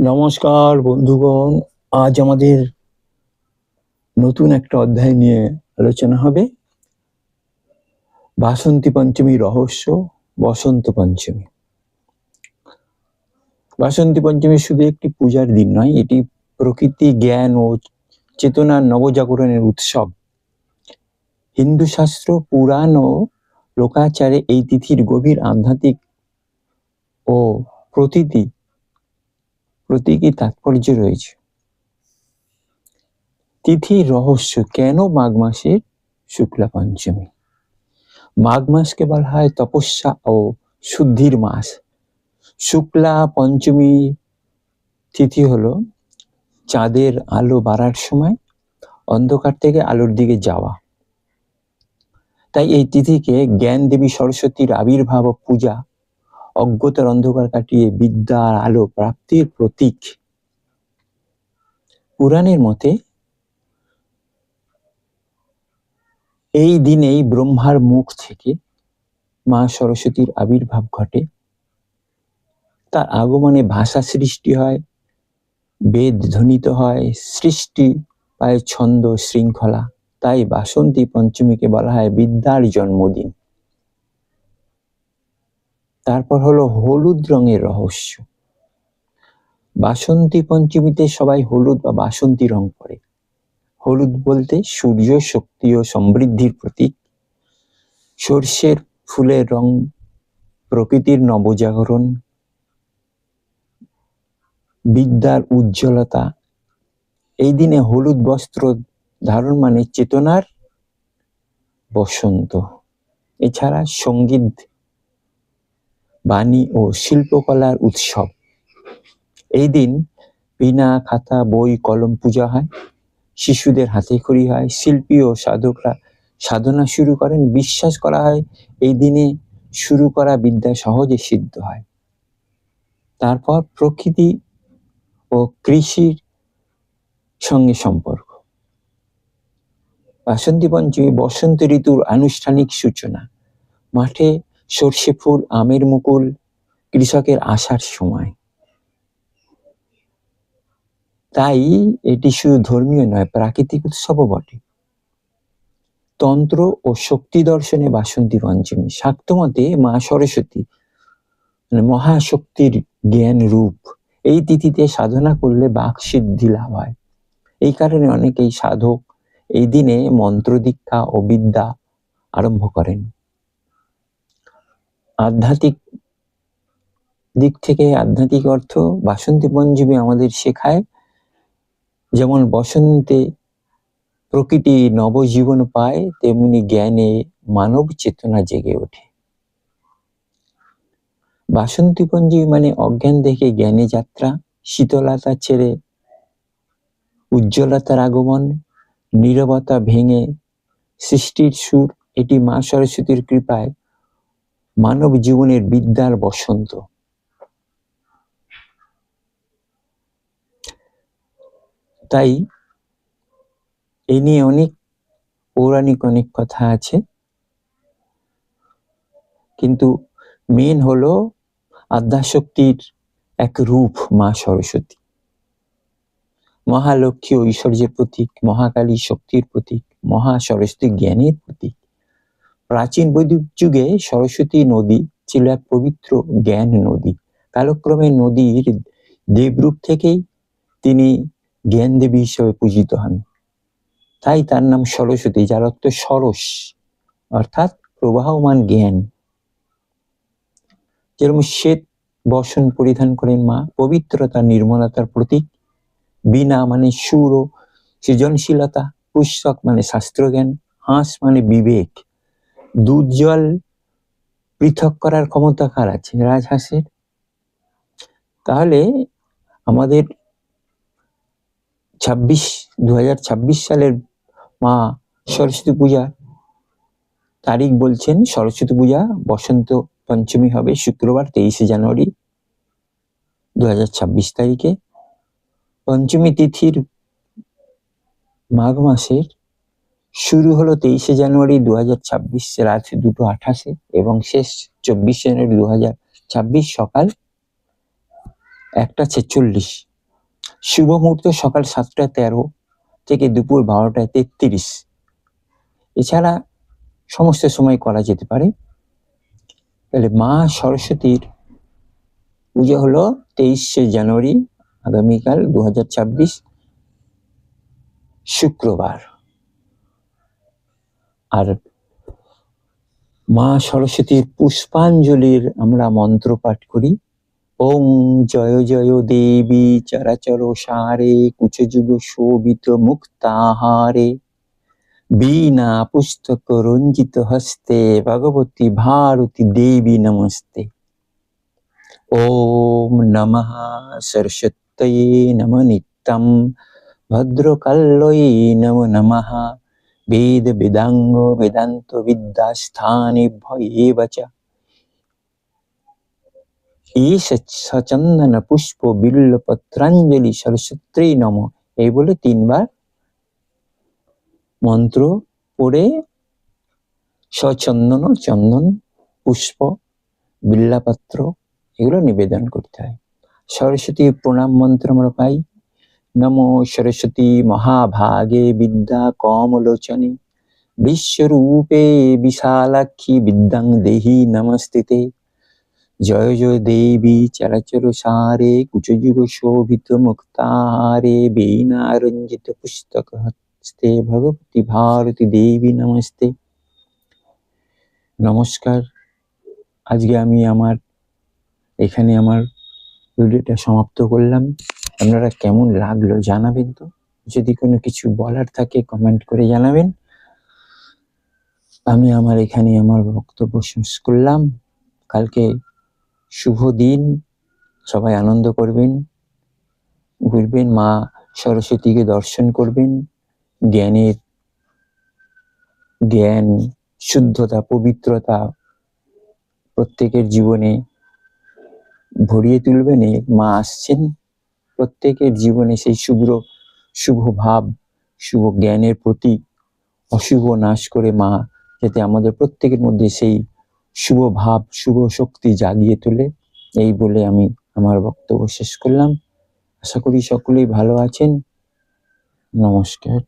নমস্কার বন্ধুগণ, আজ আমাদের নতুন একটা অধ্যায় নিয়ে আলোচনা হবে। বাসন্তী পঞ্চমী রহস্য, বসন্ত পঞ্চমী। বাসন্তী পঞ্চমী শুধু একটি পূজার দিন নয়, এটি প্রকৃতি, জ্ঞান ও চেতনার নবজাগরণের উৎসব। হিন্দু শাস্ত্র, পুরাণ ও লোকাচারে এই তিথির গভীর আধ্যাত্মিক ও প্রতীতি প্রতীকী তাৎপর্য রয়েছে। তিথির রহস্য কেন মাঘ মাসের শুক্লা পঞ্চমী? মাঘ মাসকে বলা হয় তপস্যা ও শুদ্ধির মাস। শুক্লা পঞ্চমী তিথি হলো চাঁদের আলো বাড়ার সময়, অন্ধকার থেকে আলোর দিকে যাওয়া। তাই এই তিথিকে জ্ঞান দেবী সরস্বতীর আবির্ভাব ও পূজা অজ্ঞতার অন্ধকার কাটিয়ে বিদ্যার আলো প্রাপ্তির প্রতীক। পুরাণের মতে, এই দিনেই ব্রহ্মার মুখ থেকে মা সরস্বতীর আবির্ভাব ঘটে। তার আগমনে ভাষা সৃষ্টি হয়, বেদ ধ্বনিত হয়, সৃষ্টি পায় ছন্দ শৃঙ্খলা। তাই বাসন্তী পঞ্চমীকে বলা হয় বিদ্যার জন্মদিন। তারপর হলো হলুদ রঙের রহস্য। বাসন্তী পঞ্চমীতে সবাই হলুদ বা বাসন্তী রং করে হলুদ বলতে সূর্য শক্তি ও সমৃদ্ধির প্রতীক। সর্ষের ফুলের রং প্রকৃতির নবজাগরণ। বিদ্যার উজ্জ্বলতা। এই দিনে হলুদ বস্ত্র ধারণ মানে চেতনার বসন্ত। এছাড়া সংগীত বাণী ও শিল্পকলার উৎসব। এই দিন বিনা খাতা, বই, কলম পূজা হয়। শিশুদের হাতে খড়ি হয়। শিল্পী ও সাধকরা সাধনা শুরু করেন। বিশ্বাস করা হয়, এই দিনে শুরু করা বিদ্যা সহজে সিদ্ধ হয়। তারপর প্রকৃতি ও কৃষির সঙ্গে সম্পর্ক। বাসন্তী পঞ্চমী, বসন্ত ঋতুর আনুষ্ঠানিক সূচনা। মাঠে সর্ষে ফুল, আমের মুকুল, কৃষকের আসার সময়। তাই এটি শুধু ধর্মীয় নয়, প্রাকৃতিক উৎসবও বটে। তন্ত্র ও শক্তি দর্শনে বাসন্তী পঞ্চমী শাক্তমতে মা সরস্বতী মানে মহাশক্তির জ্ঞান রূপ। এই তিথিতে সাধনা করলে বাক সিদ্ধি লাভ হয়। এই কারণে অনেকেই সাধক এই দিনে মন্ত্র দীক্ষা ও বিদ্যা আরম্ভ করেন। আধ্যাত্মিক দিক থেকে আধ্যাত্মিক অর্থ বাসন্তী পঞ্চমী আমাদের শেখায়, যেমন বসন্তে প্রকৃতি নবজীবন পায়, তেমনি জ্ঞানে মানব চেতনা জেগে ওঠে। বাসন্তী পঞ্জী মানে অজ্ঞান দেখে জ্ঞানে যাত্রা, শীতলতা ছেড়ে উজ্জ্বলতার আগমন, নীরবতা ভেঙে সৃষ্টির সুর, এটি মা সরস্বতীর কৃপায় মানব জীবনের বিদ্যার বসন্ত। তাই এ নিয়ে অনেক পৌরাণিক অনেক কথা আছে। কিন্তু মেন হলো আদ্যাশক্তির এক রূপ মা সরস্বতী। মহালক্ষ্মী ঐশ্বর্যের প্রতীক, মহাকালী শক্তির প্রতীক, মহা সরস্বতী জ্ঞানের প্রতীক। প্রাচীন বৈদিক যুগে সরস্বতী নদী ছিল এক পবিত্র জ্ঞান নদী। কালক্রমে নদীর দেবরূপ থেকেই তিনি জ্ঞান দেবী হিসেবে পূজিত হন। তাই তার নাম সরস্বতী, যার অর্থ সরস, অর্থাৎ প্রবাহমান জ্ঞান। যেরকম শ্বেত বসন পরিধান করেন মা, পবিত্রতা, নির্মলতার প্রতীক। বিনা মানে সুর ও সৃজনশীলতা, পুস্তক মানে শাস্ত্রজ্ঞান, হাঁস মানে বিবেক। দুধ জল পৃথক করার ক্ষমতা কার আছে? রাজহাঁসের তাহলে আমাদের ছাব্বিশ দু সালের মা সরস্বতী পূজা তারিখ বলছেন, সরস্বতী পূজা বসন্ত পঞ্চমী হবে শুক্রবার, তেইশে জানুয়ারি দুহাজার ছাব্বিশ তারিখে। পঞ্চমী তিথির মাঘ মাসের শুরু হলো তেইশে জানুয়ারি দু হাজার ছাব্বিশ রাত দুটো আঠাশে এবং শেষ চব্বিশ জানুয়ারি দু হাজার ছাব্বিশ সকাল একটা ছেচল্লিশ। শুভ মুহূর্ত সকাল সাতটা তেরো থেকে দুপুর বারোটা তেত্রিশ। এছাড়া সমস্ত সময় করা যেতে পারে। তাহলে মা সরস্বতীর পুজো হলো তেইশে জানুয়ারি আগামীকাল দু হাজার ছাব্বিশ শুক্রবার। আর মা সরস্বতীর পুষ্পাঞ্জলির আমরা মন্ত্র পাঠ করি। ওং জয় জয় দেবী চরাচর সারে কুচযুগ শোভিত মুক্তাহারে। বীণা পুস্তক রঞ্জিত হস্তে ভগবতী ভারতী দেবী নমস্তে। ওম নমঃ সরস্বত্যয়ে নম নিত্যম। ভদ্রকাল্যয়ে নমো নমঃ। বেদ বেদাঙ্গ বেদান্ত বিদ্যাস্থানেভ্য এব চ ঈশ সচন্দন পুষ্প বিল্ল পত্রাঞ্জলি সরস্বত্রী নম এই বলে তিনবার মন্ত্র পড়ে সচন্দন চন্দন, পুষ্প, বিল্লাপত্র এগুলো নিবেদন করতে হয়। সরস্বতী প্রণাম মন্ত্র আমরা পাই। নমো সরস্বতী মহাভাগে বিদ্যা কমলোচনে বিশ্বরূপে বিশালাক্ষী বিদ্যাং দেহি নমস্তিতে জয় জয় দেবী চরাচর সারে কুচযুগ শোভিত মুক্তারে বেনারঞ্জিত পুস্তক হস্তে ভগবতী ভারতী দেবী নমস্তে নমস্কার আজকে আমি আমার, এখানে আমার ভিডিওটা সমাপ্ত করলাম। আপনারা কেমন লাগল জানাবেন তো? যদি কোনো কিছু বলার থাকে কমেন্ট করে জানাবেন। আমি আমার এখানে আমার বক্তব্য শেষ করলাম। কালকে শুভ দিন। সবাই আনন্দ করবেন। ঘুরবেন, মা সরস্বতীকে দর্শন করবেন। জ্ঞানের জ্ঞান, শুদ্ধতা, পবিত্রতা প্রত্যেকের জীবনে ভরিয়ে তুলবেন। মা আসছেন। প্রত্যেকের জীবনে সেই শুভ্র, শুভ ভাব, শুভ জ্ঞানের প্রতি অশুভ নাশ করে মা, যাতে আমাদের প্রত্যেকের মধ্যে সেই শুভ ভাব, শুভ শক্তি জাগিয়ে তোলে। এই বলে আমি আমার বক্তব্য শেষ করলাম। আশা করি সকলেই ভালো আছেন। নমস্কার।